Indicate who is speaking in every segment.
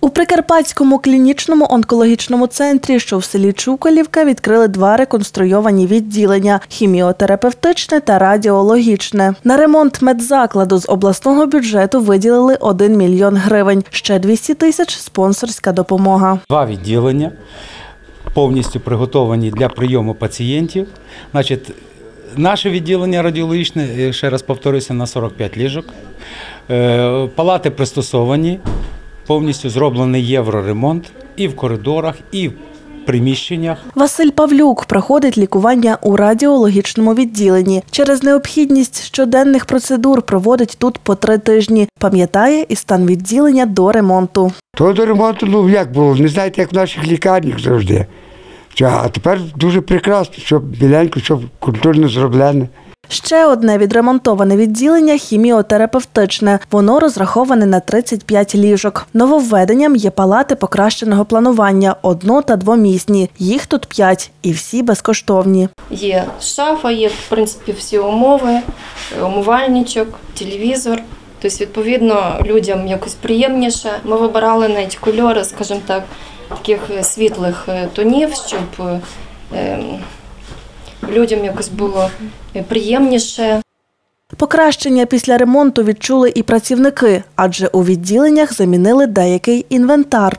Speaker 1: У Прикарпатському клінічному онкологічному центрі, що в селі Чуколівка, відкрили два реконструйовані відділення хіміотерапевтичне та радіологічне. На ремонт медзакладу з обласного бюджету виділили 1 мільйон гривень. Ще 200 тисяч спонсорська допомога.
Speaker 2: Два відділення повністю приготовані для прийому пацієнтів. Значить, наше відділення радіологічне, ще раз повторюся, на 45 ліжок. Е, Палати пристосовані, повністю зроблений євроремонт і в коридорах, і в приміщеннях.
Speaker 1: Василь Павлюк проходить лікування у радіологічному відділенні. Через необхідність щоденних процедур проводить тут по три тижні. Пам'ятає і стан відділення до ремонту.
Speaker 3: То до ремонту, ну як було, не знаєте, як в наших лікарнях завжди. А тепер дуже прекрасно, щоб біленько, щоб культурно зроблене.
Speaker 1: Ще одне відремонтоване відділення хіміотерапевтичне. Воно розраховане на 35 ліжок. Нововведенням є палати покращеного планування одно- та двомісні. Їх тут п'ять, і всі безкоштовні.
Speaker 4: Є шафа, є в принципі всі умови, е, умивальничок, телевізор. Тобто, відповідно, людям якось приємніше. Ми вибирали навіть кольори, скажімо так, таких е, світлих е, тонів, щоб ем, людям якось було е, приємніше.
Speaker 1: Покращення після ремонту відчули і працівники, адже у відділеннях замінили деякий інвентар.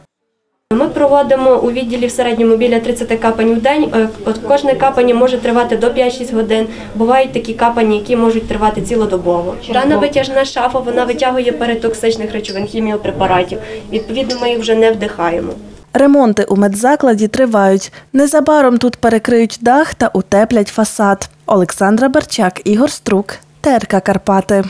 Speaker 5: Ми проводимо у відділі в середньому біля 30 капань в день. Е, От кожне капання може тривати до 5-6 годин. Бувають такі капання, які можуть тривати цілодобово. Дана витяжна шафа вона витягує перетоксичних речовин хіміопрепаратів. Відповідно, ми їх вже не вдихаємо.
Speaker 1: Ремонти у медзакладі тривають. Незабаром тут перекриють дах та утеплять фасад. Олександра Берчак, Ігор Струк, ТРК Карпати.